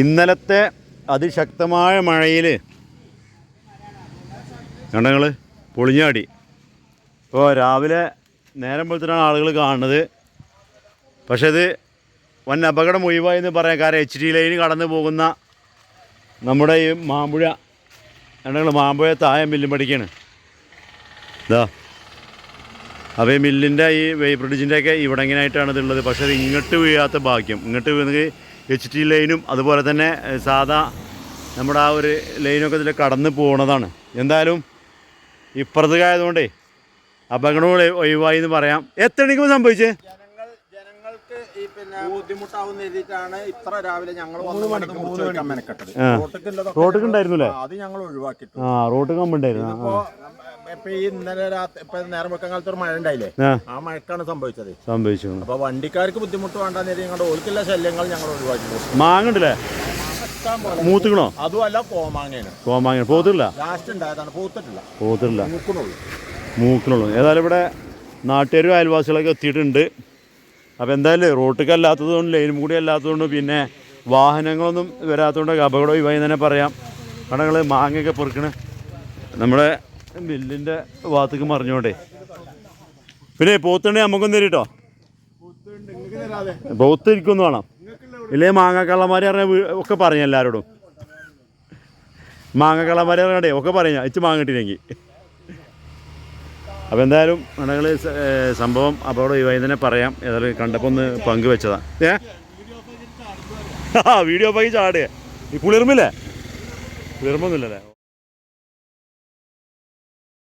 ഇന്നലത്തെ അതിശക്തമായ മഴയിൽ കണ്ടങ്ങൾ പൊളിഞ്ഞാടി. ഇപ്പോൾ രാവിലെ നേരം പോലത്തിനാണ് ആളുകൾ കാണുന്നത്. പക്ഷേ ഇത് വൻ അപകടം ഒഴിവായി എന്ന് പറയാം കാരണം എച്ച് ഡി ലൈൻ കടന്നു പോകുന്ന നമ്മുടെ ഈ മാമ്പുഴ. ഞങ്ങൾ മാമ്പുഴ താഴെ മില്ലും പഠിക്കാണ് ഇതാ. അപ്പോൾ ഈ മില്ലിന്റെ ഈ വെയ് ബ്രിഡ്ജിന്റെയൊക്കെ ഇവിടെ ഇങ്ങനെയായിട്ടാണ് ഇതുള്ളത് പക്ഷേ അത് ഇങ്ങോട്ട് വീഴാത്ത ഭാഗ്യം. ഇങ്ങോട്ട് വീണെങ്കിൽ എച്ച് ടി ലൈനും അതുപോലെ തന്നെ സാധാ നമ്മുടെ ആ ഒരു ലൈനൊക്കെ ഇതിൽ കടന്നു പോകുന്നതാണ് എന്തായാലും ഇപ്പുറത്തേക്കായതുകൊണ്ടേ അപകടങ്ങൾ അപകടം ഒഴി- ഒഴിവായി എന്ന് പറയാം. എത്ര മണിക്ക് സംഭവിച്ചേ? പിന്നെ ബുദ്ധിമുട്ടാവുന്ന രീതിയിലാണ് ഇത്ര രാവിലെ ഞങ്ങൾ മെനക്കെട്ടത്. ആ. റോട്ടിക്കുള്ളതൊക്കെ റോട്ടിക്ക് അത് ഞങ്ങൾ ഒഴിവാക്കിട്ടു. ആ റോഡ് കമ്പുണ്ടായിരുന്നു ഇപ്പോ ഇപ്പൊ ഈ ഇന്നലെ രാത്രി ഇപ്പൊ നേരം വെക്കാൻ കാലത്ത് ഒരു മഴ ഉണ്ടായില്ലേ? ആ. മഴക്കാണ് സംഭവിച്ചത്. സംഭവിച്ചു. അപ്പൊ വണ്ടിക്കാർക്ക് ബുദ്ധിമുട്ട് വേണ്ടെന്ന് കരുതി ഞങ്ങളുടെ ഓൽക്കുള്ള ശല്യങ്ങൾ ഞങ്ങൾ ഒഴിവാക്കി മാങ്ങ ഉണ്ടല്ലേ? മൂത്തുക്കണോ? അതുമല്ല കോമാങ്ങയാണ്. കോമാങ്ങ പോത്തില്ല ലാസ്റ്റ് ഉണ്ടായതാണ്. പോത്തിട്ടില്ല. പോത്തില്ല മൂക്കണുള്ളൂ. മൂക്കിനുള്ളൂ. ഏതായാലും ഇവിടെ നാട്ടുകാരും അയൽവാസികളൊക്കെ എത്തിയിട്ടുണ്ട്. അപ്പോൾ എന്തായാലും റോട്ടൊക്കെ അല്ലാത്തതുകൊണ്ട് ലൈനും കൂടി അല്ലാത്തതുകൊണ്ട് പിന്നെ വാഹനങ്ങളൊന്നും വരാത്തതുകൊണ്ട് അപകടം ഈ വൈകുന്നേരം പറയാം. കാരണം മാങ്ങയൊക്കെ പൊറുക്കണ്. നമ്മുടെ ബില്ലിന്റെ ഭാഗത്തേക്ക് മറിഞ്ഞോണ്ടേ പിന്നെ പോത്തുണ്ടെങ്കിൽ നമുക്കൊന്നും തരിട്ടോ പോത്ത് എനിക്കൊന്നും വേണം. ഇല്ലേ മാങ്ങക്കള്ളന്മാർ പറഞ്ഞ ഒക്കെ പറഞ്ഞു എല്ലാവരോടും മാങ്ങക്കള്ളന്മാർ പറഞ്ഞേ ഒക്കെ പറഞ്ഞു ഇച്ച് മാങ്ങ കിട്ടിയില്ലെങ്കിൽ. അപ്പോൾ എന്തായാലും ഞങ്ങൾ സംഭവം അപകടം ഈ തന്നെ പറയാം. ഏതായാലും കണ്ടപ്പോൾ ഒന്ന് പങ്കുവെച്ചതാണ് ഏ? ആ വീഡിയോ പൈ ചാടുക. ഈ കുളിർമില്ലേ പുളിർമൊന്നുമില്ലല്ലേ